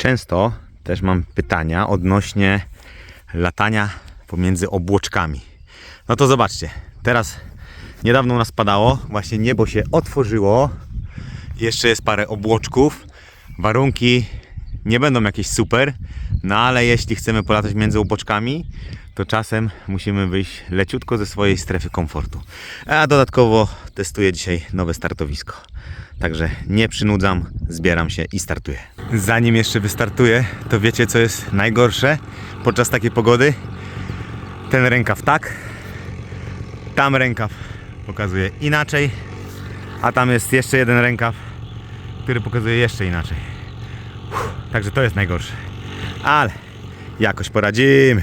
Często też mam pytania odnośnie latania pomiędzy obłoczkami. No to zobaczcie, teraz niedawno nas padało, właśnie niebo się otworzyło, jeszcze jest parę obłoczków, warunki nie będą jakieś super, no ale jeśli chcemy polatać między obłoczkami, to czasem musimy wyjść leciutko ze swojej strefy komfortu. A dodatkowo testuję dzisiaj nowe startowisko. Także nie przynudzam, zbieram się i startuję. Zanim jeszcze wystartuję, to wiecie co jest najgorsze podczas takiej pogody? Ten rękaw tak, tam rękaw pokazuje inaczej, a tam jest jeszcze jeden rękaw, który pokazuje jeszcze inaczej. Także to jest najgorsze. Ale jakoś poradzimy.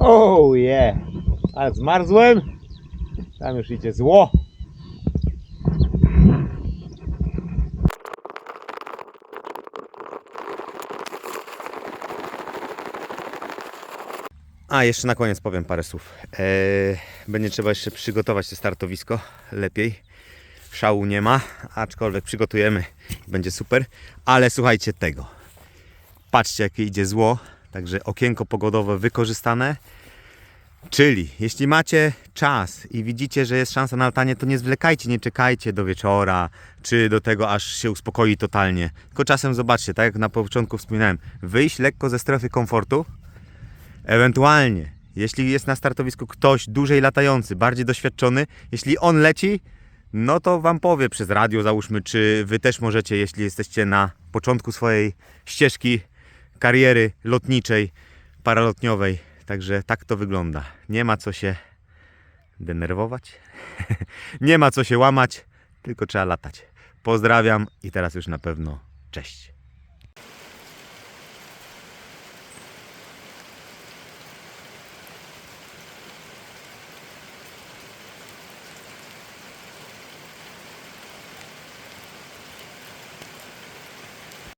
Oh yeah! Ale zmarzłem. Tam już idzie zło. A, jeszcze na koniec powiem parę słów. Eee, będzie trzeba jeszcze przygotować to startowisko lepiej. Szału nie ma, aczkolwiek przygotujemy. Będzie super. Ale słuchajcie tego. Patrzcie, jakie idzie zło. Także okienko pogodowe wykorzystane. Czyli jeśli macie czas i widzicie, że jest szansa na latanie, to nie zwlekajcie, nie czekajcie do wieczora, czy do tego, aż się uspokoi totalnie. Tylko czasem zobaczcie, tak jak na początku wspominałem, wyjść lekko ze strefy komfortu, ewentualnie, jeśli jest na startowisku ktoś dłużej latający, bardziej doświadczony, jeśli on leci, no to Wam powie przez radio załóżmy, czy Wy też możecie, jeśli jesteście na początku swojej ścieżki kariery lotniczej, paralotniowej. Także tak to wygląda. Nie ma co się denerwować, nie ma co się łamać, tylko trzeba latać. Pozdrawiam i teraz już na pewno cześć.